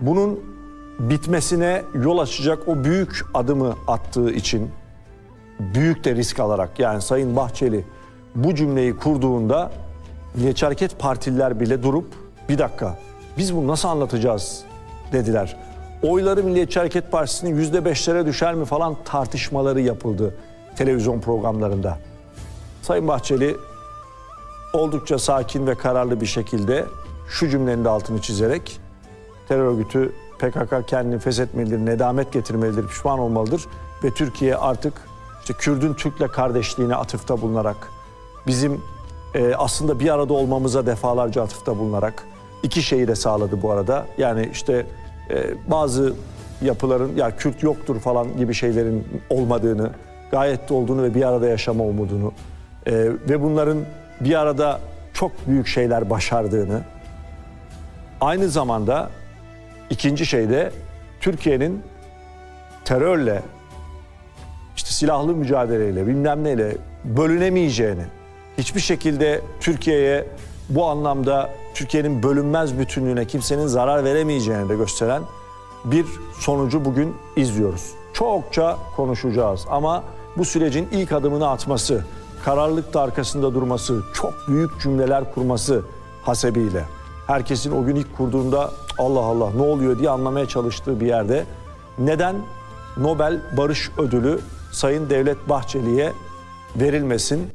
bunun bitmesine yol açacak o büyük adımı attığı için büyük de risk alarak yani Sayın Bahçeli bu cümleyi kurduğunda Hareket Partililer bile durup bir dakika biz bunu nasıl anlatacağız dediler. Oyları Milliyetçi Hareket Partisi'nin yüzde beşlere düşer mi falan tartışmaları yapıldı televizyon programlarında. Sayın Bahçeli oldukça sakin ve kararlı bir şekilde şu cümlenin de altını çizerek terör örgütü PKK kendini feshetmelidir, nedamet getirmelidir, pişman olmalıdır ve Türkiye artık işte Kürdün Türk'le kardeşliğine atıfta bulunarak bizim e, aslında bir arada olmamıza defalarca atıfta bulunarak iki şeyi de sağladı bu arada. Yani işte e, bazı yapıların ya Kürt yoktur falan gibi şeylerin olmadığını, gayet de olduğunu ve bir arada yaşama umudunu e, ve bunların bir arada çok büyük şeyler başardığını aynı zamanda ikinci şey de Türkiye'nin terörle işte silahlı mücadeleyle bilmem neyle bölünemeyeceğini hiçbir şekilde Türkiye'ye bu anlamda Türkiye'nin bölünmez bütünlüğüne kimsenin zarar veremeyeceğini de gösteren bir sonucu bugün izliyoruz. Çokça konuşacağız ama bu sürecin ilk adımını atması, kararlılıkla arkasında durması, çok büyük cümleler kurması hasebiyle herkesin o gün ilk kurduğunda Allah Allah ne oluyor diye anlamaya çalıştığı bir yerde neden Nobel Barış Ödülü Sayın Devlet Bahçeli'ye verilmesin?